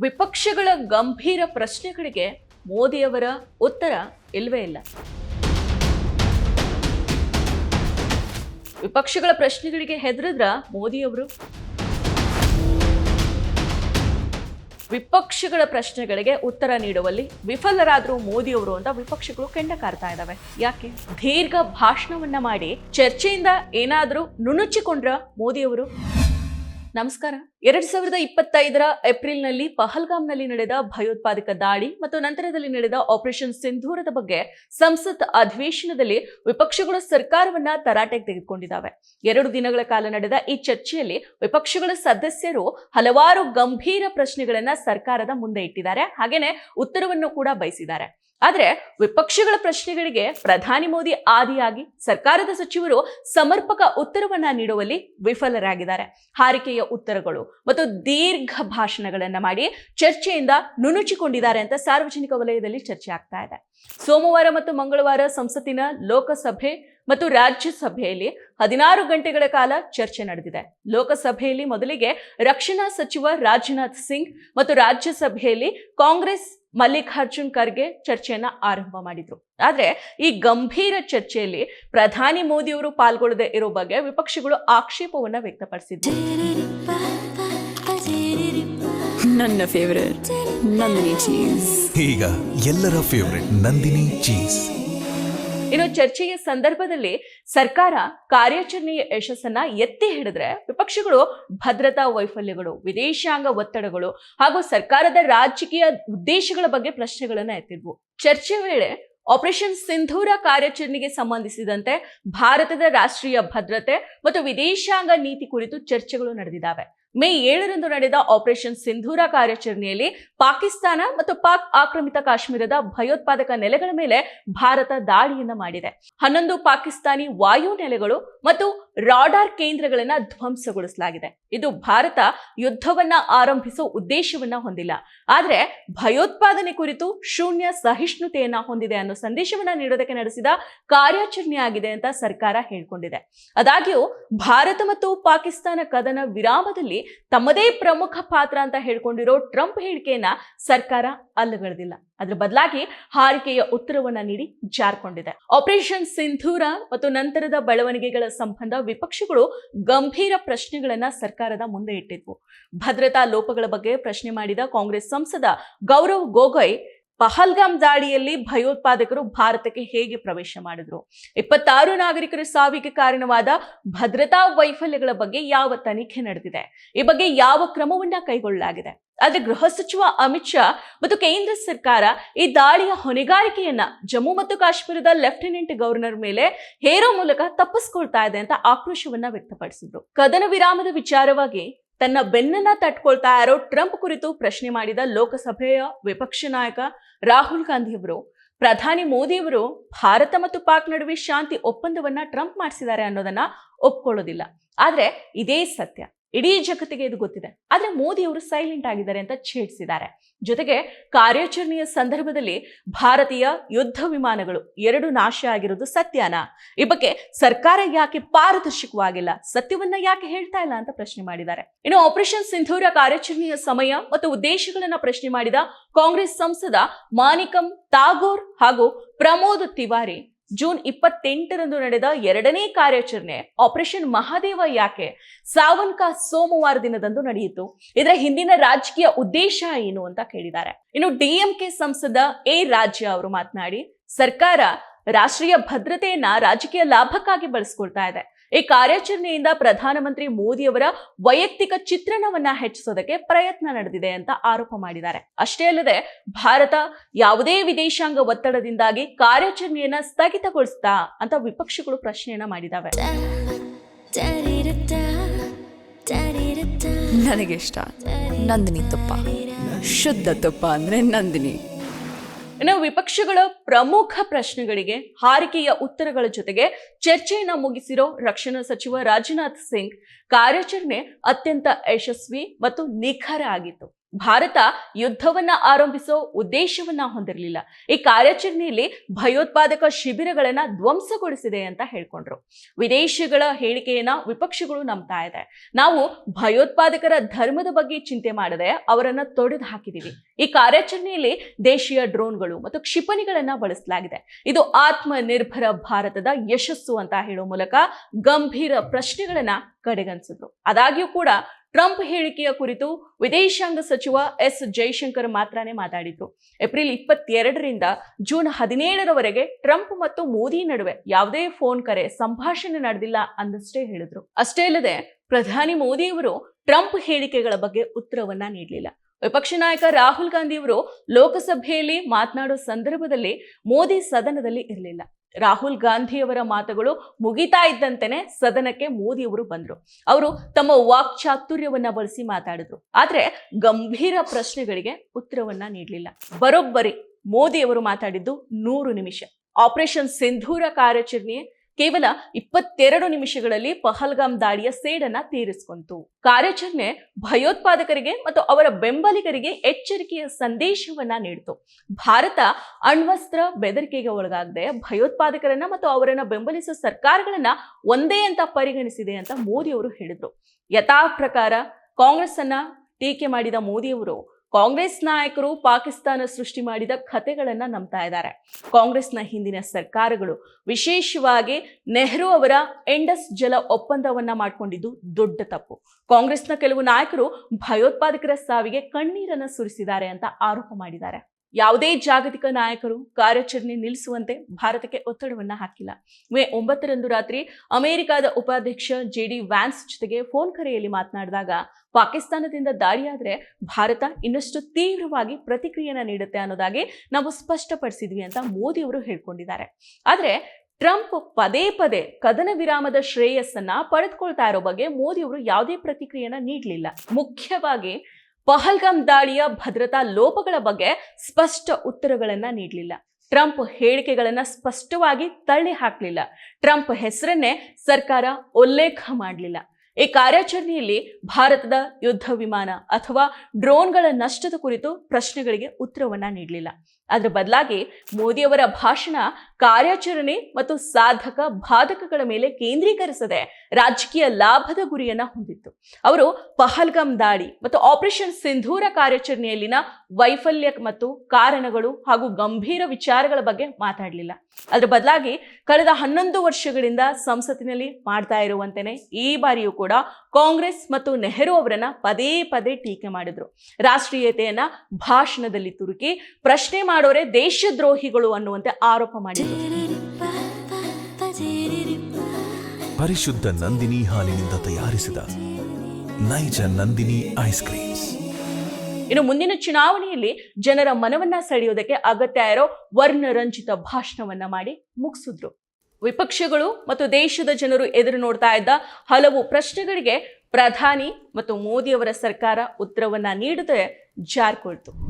ವಿಪಕ್ಷಗಳ ಗಂಭೀರ ಪ್ರಶ್ನೆಗಳಿಗೆ ಮೋದಿಯವರ ಉತ್ತರ ಇಲ್ವೇ ಇಲ್ಲ. ವಿಪಕ್ಷಗಳ ಪ್ರಶ್ನೆಗಳಿಗೆ ಹೆದರಿದ್ರ ಮೋದಿಯವರು? ವಿಪಕ್ಷಗಳ ಪ್ರಶ್ನೆಗಳಿಗೆ ಉತ್ತರ ನೀಡುವಲ್ಲಿ ವಿಫಲರಾದ್ರು ಮೋದಿಯವರು ಅಂತ ವಿಪಕ್ಷಗಳು ಕೆಂಡ ಕಾರ್ತಾ ಇದ್ದಾವೆ ಯಾಕೆ? ದೀರ್ಘ ಭಾಷಣವನ್ನ ಮಾಡಿ ಚರ್ಚೆಯಿಂದ ಏನಾದರೂ ನುಣುಚಿಕೊಂಡ್ರ ಮೋದಿಯವರು? ನಮಸ್ಕಾರ. ಎರಡ್ ಸಾವಿರದ ಇಪ್ಪತ್ತೈದರ ಏಪ್ರಿಲ್ನಲ್ಲಿ ಪಹಲ್ಗಾಮ್ನಲ್ಲಿ ನಡೆದ ಭಯೋತ್ಪಾದಕ ದಾಳಿ ಮತ್ತು ನಂತರದಲ್ಲಿ ನಡೆದ ಆಪರೇಷನ್ ಸಿಂಧೂರದ ಬಗ್ಗೆ ಸಂಸತ್ ಅಧಿವೇಶನದಲ್ಲಿ ವಿಪಕ್ಷಗಳು ಸರ್ಕಾರವನ್ನ ತರಾಟೆಗೆ ತೆಗೆದುಕೊಂಡಿದ್ದಾವೆ. ಎರಡು ದಿನಗಳ ಕಾಲ ನಡೆದ ಈ ಚರ್ಚೆಯಲ್ಲಿ ವಿಪಕ್ಷಗಳ ಸದಸ್ಯರು ಹಲವಾರು ಗಂಭೀರ ಪ್ರಶ್ನೆಗಳನ್ನ ಸರ್ಕಾರದ ಮುಂದೆ ಇಟ್ಟಿದ್ದಾರೆ. ಹಾಗೇನೆ ಉತ್ತರವನ್ನು ಕೂಡ ಬಯಸಿದ್ದಾರೆ. ಆದರೆ ವಿಪಕ್ಷಗಳ ಪ್ರಶ್ನೆಗಳಿಗೆ ಪ್ರಧಾನಿ ಮೋದಿ ಆದಿಯಾಗಿ ಸರ್ಕಾರದ ಸಚಿವರು ಸಮರ್ಪಕ ಉತ್ತರವನ್ನ ನೀಡುವಲ್ಲಿ ವಿಫಲರಾಗಿದ್ದಾರೆ. ಹಾರಿಕೆಯ ಉತ್ತರಗಳು ಮತ್ತು ದೀರ್ಘ ಭಾಷಣಗಳನ್ನ ಮಾಡಿ ಚರ್ಚೆಯಿಂದ ನುಣುಚಿಕೊಂಡಿದ್ದಾರೆ ಅಂತ ಸಾರ್ವಜನಿಕ ವಲಯದಲ್ಲಿ ಚರ್ಚೆ ಆಗ್ತಾ ಇದೆ. ಸೋಮವಾರ ಮತ್ತು ಮಂಗಳವಾರ ಸಂಸತ್ತಿನ ಲೋಕಸಭೆ ಮತ್ತು ರಾಜ್ಯಸಭೆಯಲ್ಲಿ ಹದಿನಾರು ಗಂಟೆಗಳ ಕಾಲ ಚರ್ಚೆ ನಡೆದಿದೆ. ಲೋಕಸಭೆಯಲ್ಲಿ ಮೊದಲಿಗೆ ರಕ್ಷಣಾ ಸಚಿವ ರಾಜನಾಥ್ ಸಿಂಗ್ ಮತ್ತು ರಾಜ್ಯಸಭೆಯಲ್ಲಿ ಕಾಂಗ್ರೆಸ್ ಮಲ್ಲಿಕಾರ್ಜುನ್ ಖರ್ಗೆ ಚರ್ಚೆಯನ್ನ ಆರಂಭ ಮಾಡಿದ್ರು. ಆದ್ರೆ ಈ ಗಂಭೀರ ಚರ್ಚೆಯಲ್ಲಿ ಪ್ರಧಾನಿ ಮೋದಿಯವರು ಪಾಲ್ಗೊಳ್ಳದೆ ಇರೋ ಬಗ್ಗೆ ವಿಪಕ್ಷಗಳು ಆಕ್ಷೇಪವನ್ನ ವ್ಯಕ್ತಪಡಿಸಿದ್ರು. ನನ್ನ ಫೇವರೇಟ್ ನಂದಿನಿ ಚೀಸ್ ಈಗ ಎಲ್ಲರ ಫೇವರೇಟ್ ನಂದಿನಿ ಚೀಸ್ ಇನ್ನು ಚರ್ಚೆಯ ಸಂದರ್ಭದಲ್ಲಿ ಸರ್ಕಾರ ಕಾರ್ಯಾಚರಣೆಯ ಯಶಸ್ಸನ್ನ ಎತ್ತಿ ಹಿಡಿದ್ರೆ ವಿಪಕ್ಷಗಳು ಭದ್ರತಾ ವೈಫಲ್ಯಗಳು ವಿದೇಶಾಂಗ ಒತ್ತಡಗಳು ಹಾಗೂ ಸರ್ಕಾರದ ರಾಜಕೀಯ ಉದ್ದೇಶಗಳ ಬಗ್ಗೆ ಪ್ರಶ್ನೆಗಳನ್ನ ಎತ್ತಿದ್ವು. ಚರ್ಚೆ ವೇಳೆ ಆಪರೇಷನ್ ಸಿಂಧೂರ ಕಾರ್ಯಾಚರಣೆಗೆ ಸಂಬಂಧಿಸಿದಂತೆ ಭಾರತದ ರಾಷ್ಟ್ರೀಯ ಭದ್ರತೆ ಮತ್ತು ವಿದೇಶಾಂಗ ನೀತಿ ಕುರಿತು ಚರ್ಚೆಗಳು ನಡೆದಿದ್ದಾವೆ. ಮೇ ಏಳರಂದು ನಡೆದ ಆಪರೇಷನ್ ಸಿಂಧೂರ ಕಾರ್ಯಾಚರಣೆಯಲ್ಲಿ ಪಾಕಿಸ್ತಾನ ಮತ್ತು ಪಾಕ್ ಆಕ್ರಮಿತ ಕಾಶ್ಮೀರದ ಭಯೋತ್ಪಾದಕ ನೆಲೆಗಳ ಮೇಲೆ ಭಾರತ ದಾಳಿಯನ್ನ ಮಾಡಿದೆ. ಹನ್ನೊಂದು ಪಾಕಿಸ್ತಾನಿ ವಾಯು ನೆಲೆಗಳು ಮತ್ತು ರಾಡಾರ್ ಕೇಂದ್ರಗಳನ್ನ ಧ್ವಂಸಗೊಳಿಸಲಾಗಿದೆ. ಇದು ಭಾರತ ಯುದ್ಧವನ್ನ ಆರಂಭಿಸುವ ಉದ್ದೇಶವನ್ನ ಹೊಂದಿಲ್ಲ. ಆದರೆ ಭಯೋತ್ಪಾದನೆ ಕುರಿತು ಶೂನ್ಯ ಸಹಿಷ್ಣುತೆಯನ್ನ ಹೊಂದಿದೆ ಅನ್ನೋ ಸಂದೇಶವನ್ನ ನೀಡೋದಕ್ಕೆ ನಡೆಸಿದ ಕಾರ್ಯಾಚರಣೆಯಾಗಿದೆ ಅಂತ ಸರ್ಕಾರ ಹೇಳ್ಕೊಂಡಿದೆ. ಆದಾಗ್ಯೂ ಭಾರತ ಮತ್ತು ಪಾಕಿಸ್ತಾನ ಕದನ ವಿರಾಮದಲ್ಲಿ ತಮ್ಮದೇ ಪ್ರಮುಖ ಪಾತ್ರ ಅಂತ ಹೇಳ್ಕೊಂಡಿರೋ ಟ್ರಂಪ್ ಹೇಳಿಕೆಯನ್ನ ಸರ್ಕಾರ ಅಲ್ಲಗಳೆದಿಲ್ಲ. ಅದರ ಬದಲಾಗಿ ಹಾರಿಕೆಯ ಉತ್ತರವನ್ನ ನೀಡಿ ಜಾರ್ಕೊಂಡಿದೆ. ಆಪರೇಷನ್ ಸಿಂಧೂರ ಮತ್ತು ನಂತರದ ಬೆಳವಣಿಗೆಗಳ ಸಂಬಂಧ ವಿಪಕ್ಷಗಳು ಗಂಭೀರ ಪ್ರಶ್ನೆಗಳನ್ನ ಸರ್ಕಾರದ ಮುಂದೆ ಇಟ್ಟಿದ್ವು. ಭದ್ರತಾ ಲೋಪಗಳ ಬಗ್ಗೆ ಪ್ರಶ್ನೆ ಮಾಡಿದ ಕಾಂಗ್ರೆಸ್ ಸಂಸದ ಗೌರವ್ ಗೊಗೊಯ್ ಪಹಲ್ಗಾಮ್ ದಾಳಿಯಲ್ಲಿ ಭಯೋತ್ಪಾದಕರು ಭಾರತಕ್ಕೆ ಹೇಗೆ ಪ್ರವೇಶ ಮಾಡಿದ್ರು? ಇಪ್ಪತ್ತಾರು ನಾಗರಿಕರ ಸಾವಿಗೆ ಕಾರಣವಾದ ಭದ್ರತಾ ವೈಫಲ್ಯಗಳ ಬಗ್ಗೆ ಯಾವ ತನಿಖೆ ನಡೆದಿದೆ? ಈ ಬಗ್ಗೆ ಯಾವ ಕ್ರಮವನ್ನ ಕೈಗೊಳ್ಳಲಾಗಿದೆ? ಆದ್ರೆ ಗೃಹ ಸಚಿವ ಅಮಿತ್ ಶಾ ಮತ್ತು ಕೇಂದ್ರ ಸರ್ಕಾರ ಈ ದಾಳಿಯ ಹೊಣೆಗಾರಿಕೆಯನ್ನ ಜಮ್ಮು ಮತ್ತು ಕಾಶ್ಮೀರದ ಲೆಫ್ಟಿನೆಂಟ್ ಗವರ್ನರ್ ಮೇಲೆ ಹೇರೋ ಮೂಲಕ ತಪ್ಪಿಸ್ಕೊಳ್ತಾ ಇದೆ ಅಂತ ಆಕ್ರೋಶವನ್ನ ವ್ಯಕ್ತಪಡಿಸಿದ್ರು. ಕದನ ವಿರಾಮದ ವಿಚಾರವಾಗಿ ತನ್ನ ಬೆನ್ನನ್ನ ತಟ್ಕೊಳ್ತಾ ಇರೋ ಟ್ರಂಪ್ ಕುರಿತು ಪ್ರಶ್ನೆ ಮಾಡಿದ ಲೋಕಸಭೆಯ ವಿಪಕ್ಷ ನಾಯಕ ರಾಹುಲ್ ಗಾಂಧಿ ಅವರು ಪ್ರಧಾನಿ ಮೋದಿಯವರು ಭಾರತ ಮತ್ತು ಪಾಕ್ ನಡುವೆ ಶಾಂತಿ ಒಪ್ಪಂದವನ್ನ ಟ್ರಂಪ್ ಮಾಡಿಸಿದ್ದಾರೆ ಅನ್ನೋದನ್ನ ಒಪ್ಕೊಳ್ಳೋದಿಲ್ಲ. ಆದ್ರೆ ಇದೇ ಸತ್ಯ. ಇಡೀ ಜಗತ್ತಿಗೆ ಇದು ಗೊತ್ತಿದೆ. ಆದ್ರೆ ಮೋದಿ ಅವರು ಸೈಲೆಂಟ್ ಆಗಿದ್ದಾರೆ ಅಂತ ಛೇಡಿಸಿದ್ದಾರೆ. ಜೊತೆಗೆ ಕಾರ್ಯಾಚರಣೆಯ ಸಂದರ್ಭದಲ್ಲಿ ಭಾರತೀಯ ಯುದ್ಧ ವಿಮಾನಗಳು ಎರಡು ನಾಶ ಆಗಿರೋದು ಸತ್ಯನಾ. ಈ ಬಗ್ಗೆ ಸರ್ಕಾರ ಯಾಕೆ ಪಾರದರ್ಶಕವಾಗಿಲ್ಲ? ಸತ್ಯವನ್ನ ಯಾಕೆ ಹೇಳ್ತಾ ಇಲ್ಲ ಅಂತ ಪ್ರಶ್ನೆ ಮಾಡಿದ್ದಾರೆ. ಇನ್ನು ಆಪರೇಷನ್ ಸಿಂಧೂರ ಕಾರ್ಯಾಚರಣೆಯ ಸಮಯ ಮತ್ತು ಉದ್ದೇಶಗಳನ್ನ ಪ್ರಶ್ನೆ ಮಾಡಿದ ಕಾಂಗ್ರೆಸ್ ಸಂಸದ ಮಾನಿಕಂ ತಾಗೋರ್ ಹಾಗೂ ಪ್ರಮೋದ್ ತಿವಾರಿ. ಜೂನ್ ಇಪ್ಪತ್ತೆಂಟರಂದು ನಡೆದ ಎರಡನೇ ಕಾರ್ಯಾಚರಣೆ ಆಪರೇಷನ್ ಮಹಾದೇವ ಯಾಕೆ? ಸಾವನ್ಕ ಸೋಮವಾರ ದಿನದಂದು ನಡೆಯಿತು. ಇದರ ಹಿಂದಿನ ರಾಜಕೀಯ ಉದ್ದೇಶ ಏನು ಅಂತ ಕೇಳಿದ್ದಾರೆ. ಇನ್ನು ಡಿಎಂಕೆ ಸಂಸದ ಎ ರಾಜ್ಯ ಅವರು ಮಾತನಾಡಿ, ಸರ್ಕಾರ ರಾಷ್ಟ್ರೀಯ ಭದ್ರತೆಯನ್ನ ರಾಜಕೀಯ ಲಾಭಕ್ಕಾಗಿ ಬಳಸ್ಕೊಳ್ತಾ ಇದೆ. ಈ ಕಾರ್ಯಾಚರಣೆಯಿಂದ ಪ್ರಧಾನಮಂತ್ರಿ ಮೋದಿಯವರ ವೈಯಕ್ತಿಕ ಚಿತ್ರಣವನ್ನ ಹೆಚ್ಚಿಸೋದಕ್ಕೆ ಪ್ರಯತ್ನ ನಡೆದಿದೆ ಅಂತ ಆರೋಪ ಮಾಡಿದ್ದಾರೆ. ಅಷ್ಟೇ ಅಲ್ಲದೆ ಭಾರತ ಯಾವುದೇ ವಿದೇಶಾಂಗ ಒತ್ತಡದಿಂದಾಗಿ ಕಾರ್ಯಾಚರಣೆಯನ್ನ ಸ್ಥಗಿತಗೊಳಿಸ್ತಾ ಅಂತ ವಿಪಕ್ಷಗಳು ಪ್ರಶ್ನೆಯನ್ನ ಮಾಡಿದಾವೆ ನನಗಿಷ್ಟ ನಂದಿನಿ ತುಪ್ಪ. ಶುದ್ಧ ತುಪ್ಪ ಅಂದ್ರೆ ನಂದಿನಿ. ಇನ್ನು ವಿಪಕ್ಷಗಳ ಪ್ರಮುಖ ಪ್ರಶ್ನೆಗಳಿಗೆ ಹಾರಿಕೆಯ ಉತ್ತರಗಳ ಜೊತೆಗೆ ಚರ್ಚೆಯನ್ನ ಮುಗಿಸಿರೋ ರಕ್ಷಣಾ ಸಚಿವ ರಾಜನಾಥ್ ಸಿಂಗ್ ಕಾರ್ಯಾಚರಣೆ ಅತ್ಯಂತ ಯಶಸ್ವಿ ಮತ್ತು ನಿಖರ ಆಗಿತ್ತು. ಭಾರತ ಯುದ್ಧವನ್ನ ಆರಂಭಿಸೋ ಉದ್ದೇಶವನ್ನ ಹೊಂದಿರಲಿಲ್ಲ. ಈ ಕಾರ್ಯಾಚರಣೆಯಲ್ಲಿ ಭಯೋತ್ಪಾದಕ ಶಿಬಿರಗಳನ್ನ ಧ್ವಂಸಗೊಳಿಸಿದೆ ಅಂತ ಹೇಳ್ಕೊಂಡ್ರು. ವಿದೇಶಿಗಳ ಹೇಳಿಕೆಯನ್ನ ವಿಪಕ್ಷಗಳು ನಂಬ್ತಾ ಇದೆ. ನಾವು ಭಯೋತ್ಪಾದಕರ ಧರ್ಮದ ಬಗ್ಗೆ ಚಿಂತೆ ಮಾಡದೆ ಅವರನ್ನ ತೊಡೆದು ಹಾಕಿದೀವಿ. ಈ ಕಾರ್ಯಾಚರಣೆಯಲ್ಲಿ ದೇಶೀಯ ಡ್ರೋನ್ಗಳು ಮತ್ತು ಕ್ಷಿಪಣಿಗಳನ್ನ ಬಳಸಲಾಗಿದೆ. ಇದು ಆತ್ಮನಿರ್ಭರ ಭಾರತದ ಯಶಸ್ಸು ಅಂತ ಹೇಳೋ ಮೂಲಕ ಗಂಭೀರ ಪ್ರಶ್ನೆಗಳನ್ನ ಕಡೆಗಣಿಸಿದ್ರು. ಆದಾಗ್ಯೂ ಕೂಡ ಟ್ರಂಪ್ ಹೇಳಿಕೆಯ ಕುರಿತು ವಿದೇಶಾಂಗ ಸಚಿವ ಎಸ್ ಜೈಶಂಕರ್ ಮಾತ್ರನೇ ಮಾತಾಡಿದ್ರು. ಏಪ್ರಿಲ್ ಇಪ್ಪತ್ತೆರಡರಿಂದ ಜೂನ್ ಹದಿನೇಳರವರೆಗೆ ಟ್ರಂಪ್ ಮತ್ತು ಮೋದಿ ನಡುವೆ ಯಾವುದೇ ಫೋನ್ ಕರೆ, ಸಂಭಾಷಣೆ ನಡೆದಿಲ್ಲ ಅಂದಷ್ಟೇ ಹೇಳಿದ್ರು. ಅಷ್ಟೇ ಅಲ್ಲದೆ ಪ್ರಧಾನಿ ಮೋದಿಯವರು ಟ್ರಂಪ್ ಹೇಳಿಕೆಗಳ ಬಗ್ಗೆ ಉತ್ತರವನ್ನ ನೀಡಲಿಲ್ಲ. ವಿಪಕ್ಷ ನಾಯಕ ರಾಹುಲ್ ಗಾಂಧಿ ಅವರು ಲೋಕಸಭೆಯಲ್ಲಿ ಮಾತನಾಡೋ ಸಂದರ್ಭದಲ್ಲಿ ಮೋದಿ ಸದನದಲ್ಲಿ ಇರಲಿಲ್ಲ. ರಾಹುಲ್ ಗಾಂಧಿಯವರ ಮಾತುಗಳು ಮುಗಿತಾ ಇದ್ದಂತೆನೆ ಸದನಕ್ಕೆ ಮೋದಿಯವರು ಬಂದ್ರು. ಅವರು ತಮ್ಮ ವಾಕ್ ಚಾತುರ್ಯವನ್ನ ಬಳಸಿ ಮಾತಾಡಿದ್ರು. ಆದ್ರೆ ಗಂಭೀರ ಪ್ರಶ್ನೆಗಳಿಗೆ ಉತ್ತರವನ್ನ ನೀಡಲಿಲ್ಲ. ಬರೋಬ್ಬರಿ ಮೋದಿಯವರು ಮಾತಾಡಿದ್ದು ನೂರು ನಿಮಿಷ. ಆಪರೇಷನ್ ಸಿಂಧೂರ ಕಾರ್ಯಾಚರಣೆ ಕೇವಲ ಇಪ್ಪತ್ತೆರಡು ನಿಮಿಷಗಳಲ್ಲಿ ಪಹಲ್ಗಾಮ್ ದಾಳಿಯ ಸೇಡನ್ನ ತೀರಿಸಿಕೊಂತು. ಕಾರ್ಯಾಚರಣೆ ಭಯೋತ್ಪಾದಕರಿಗೆ ಮತ್ತು ಅವರ ಬೆಂಬಲಿಗರಿಗೆ ಎಚ್ಚರಿಕೆಯ ಸಂದೇಶವನ್ನ ನೀಡಿತು. ಭಾರತ ಅಣ್ವಸ್ತ್ರ ಬೆದರಿಕೆಗೆ ಒಳಗಾಗದೆ ಭಯೋತ್ಪಾದಕರನ್ನ ಮತ್ತು ಅವರನ್ನ ಬೆಂಬಲಿಸುವ ಸರ್ಕಾರಗಳನ್ನ ಒಂದೇ ಅಂತ ಪರಿಗಣಿಸಿದೆ ಅಂತ ಮೋದಿ ಅವರು ಹೇಳಿದ್ರು. ಯಥಾ ಪ್ರಕಾರ ಕಾಂಗ್ರೆಸ್ ಅನ್ನ ಟೀಕೆ ಮಾಡಿದ ಮೋದಿಯವರು ಕಾಂಗ್ರೆಸ್ ನಾಯಕರು ಪಾಕಿಸ್ತಾನ ಸೃಷ್ಟಿ ಮಾಡಿದ ಕಥೆಗಳನ್ನ ನಂಬ್ತಾ ಇದ್ದಾರೆ. ಕಾಂಗ್ರೆಸ್ನ ಹಿಂದಿನ ಸರ್ಕಾರಗಳು ವಿಶೇಷವಾಗಿ ನೆಹರು ಅವರ ಎಂಡಸ್ ಜಲ ಒಪ್ಪಂದವನ್ನ ಮಾಡಿಕೊಂಡಿದ್ದು ದೊಡ್ಡ ತಪ್ಪು. ಕಾಂಗ್ರೆಸ್ನ ಕೆಲವು ನಾಯಕರು ಭಯೋತ್ಪಾದಕರ ಸಾವಿಗೆ ಕಣ್ಣೀರನ್ನ ಸುರಿಸಿದ್ದಾರೆ ಅಂತ ಆರೋಪ ಮಾಡಿದ್ದಾರೆ. ಯಾವುದೇ ಜಾಗತಿಕ ನಾಯಕರು ಕಾರ್ಯಾಚರಣೆ ನಿಲ್ಲಿಸುವಂತೆ ಭಾರತಕ್ಕೆ ಒತ್ತಡವನ್ನ ಹಾಕಿಲ್ಲ. ಮೇ ಒಂಬತ್ತರಂದು ರಾತ್ರಿ ಅಮೆರಿಕದ ಉಪಾಧ್ಯಕ್ಷ ಜೆ ಡಿ ವ್ಯಾನ್ಸ್ ಜೊತೆಗೆ ಫೋನ್ ಕರೆಯಲ್ಲಿ ಮಾತನಾಡಿದಾಗ, ಪಾಕಿಸ್ತಾನದಿಂದ ದಾಳಿಯಾದರೆ ಭಾರತ ಇನ್ನಷ್ಟು ತೀವ್ರವಾಗಿ ಪ್ರತಿಕ್ರಿಯೆನ ನೀಡುತ್ತೆ ಅನ್ನೋದಾಗಿ ನಾವು ಸ್ಪಷ್ಟಪಡಿಸಿದ್ವಿ ಅಂತ ಮೋದಿ ಅವರು ಹೇಳ್ಕೊಂಡಿದ್ದಾರೆ. ಆದರೆ ಟ್ರಂಪ್ ಪದೇ ಪದೇ ಕದನ ವಿರಾಮದ ಶ್ರೇಯಸ್ಸನ್ನ ಪಡೆದುಕೊಳ್ತಾ ಇರೋ ಬಗ್ಗೆ ಮೋದಿ ಅವರು ಯಾವುದೇ ಪ್ರತಿಕ್ರಿಯೆನ ನೀಡಲಿಲ್ಲ. ಮುಖ್ಯವಾಗಿ ಪಹಲ್ಗಾಮ್ ದಾಳಿಯ ಭದ್ರತಾ ಲೋಪಗಳ ಬಗ್ಗೆ ಸ್ಪಷ್ಟ ಉತ್ತರಗಳನ್ನ ನೀಡಲಿಲ್ಲ. ಟ್ರಂಪ್ ಹೇಳಿಕೆಗಳನ್ನ ಸ್ಪಷ್ಟವಾಗಿ ತಳ್ಳಿ ಹಾಕಲಿಲ್ಲ. ಟ್ರಂಪ್ ಹೆಸರನ್ನೇ ಸರ್ಕಾರ ಉಲ್ಲೇಖ ಮಾಡಲಿಲ್ಲ. ಈ ಕಾರ್ಯಾಚರಣೆಯಲ್ಲಿ ಭಾರತದ ಯುದ್ಧ ವಿಮಾನ ಅಥವಾ ಡ್ರೋನ್ಗಳ ನಷ್ಟದ ಕುರಿತು ಪ್ರಶ್ನೆಗಳಿಗೆ ಉತ್ತರವನ್ನ ನೀಡಲಿಲ್ಲ. ಅದರ ಬದಲಾಗಿ ಮೋದಿಯವರ ಭಾಷಣ ಕಾರ್ಯಾಚರಣೆ ಮತ್ತು ಸಾಧಕ ಬಾಧಕಗಳ ಮೇಲೆ ಕೇಂದ್ರೀಕರಿಸದೆ ರಾಜಕೀಯ ಲಾಭದ ಗುರಿಯನ್ನ ಹೊಂದಿತ್ತು. ಅವರು ಪಹಲ್ಗಮ್ ದಾಳಿ ಮತ್ತು ಆಪರೇಷನ್ ಸಿಂಧೂರ ಕಾರ್ಯಾಚರಣೆಯಲ್ಲಿನ ವೈಫಲ್ಯ ಮತ್ತು ಕಾರಣಗಳು ಹಾಗೂ ಗಂಭೀರ ವಿಚಾರಗಳ ಬಗ್ಗೆ ಮಾತಾಡಲಿಲ್ಲ. ಅದರ ಬದಲಾಗಿ ಕಳೆದ ಹನ್ನೊಂದು ವರ್ಷಗಳಿಂದ ಸಂಸತ್ತಿನಲ್ಲಿ ಮಾಡ್ತಾ ಇರುವಂತೆಯೇ ಈ ಬಾರಿಯೂ ಕೂಡ ಕಾಂಗ್ರೆಸ್ ಮತ್ತು ನೆಹರು ಅವರನ್ನ ಪದೇ ಪದೇ ಟೀಕೆ ಮಾಡಿದ್ರು. ರಾಷ್ಟ್ರೀಯತೆಯನ್ನ ಭಾಷಣದಲ್ಲಿ ತುರುಕಿ ಪ್ರಶ್ನೆ ಮಾಡೋರೆ ದೇಶದ್ರೋಹಿಗಳು ಅನ್ನುವಂತೆ ಆರೋಪ ಮಾಡಿದರು. ಪರಿಶುದ್ಧ ನಂದಿನಿ ಹಾಲಿನಿಂದ ತಯಾರಿಸಿದ ನೈಜ ನಂದಿನಿ ಐಸ್ ಕ್ರೀಮ್ಸ್. ಇನ್ನು ಮುಂದಿನ ಚುನಾವಣೆಯಲ್ಲಿ ಜನರ ಮನವನ್ನ ಸೆಳೆಯೋದಕ್ಕೆ ಅಗತ್ಯ ಇರೋ ವರ್ಣರಂಜಿತ ಭಾಷಣವನ್ನ ಮಾಡಿ ಮುಗಿಸಿದ್ರು. ವಿಪಕ್ಷಗಳು ಮತ್ತು ದೇಶದ ಜನರು ಎದುರು ನೋಡ್ತಾ ಇದ್ದ ಹಲವು ಪ್ರಶ್ನೆಗಳಿಗೆ ಪ್ರಧಾನಿ ಮತ್ತು ಮೋದಿಯವರ ಸರ್ಕಾರ ಉತ್ತರವನ್ನ ನೀಡದೆ ಜಾರ್ಕೊಳ್ತು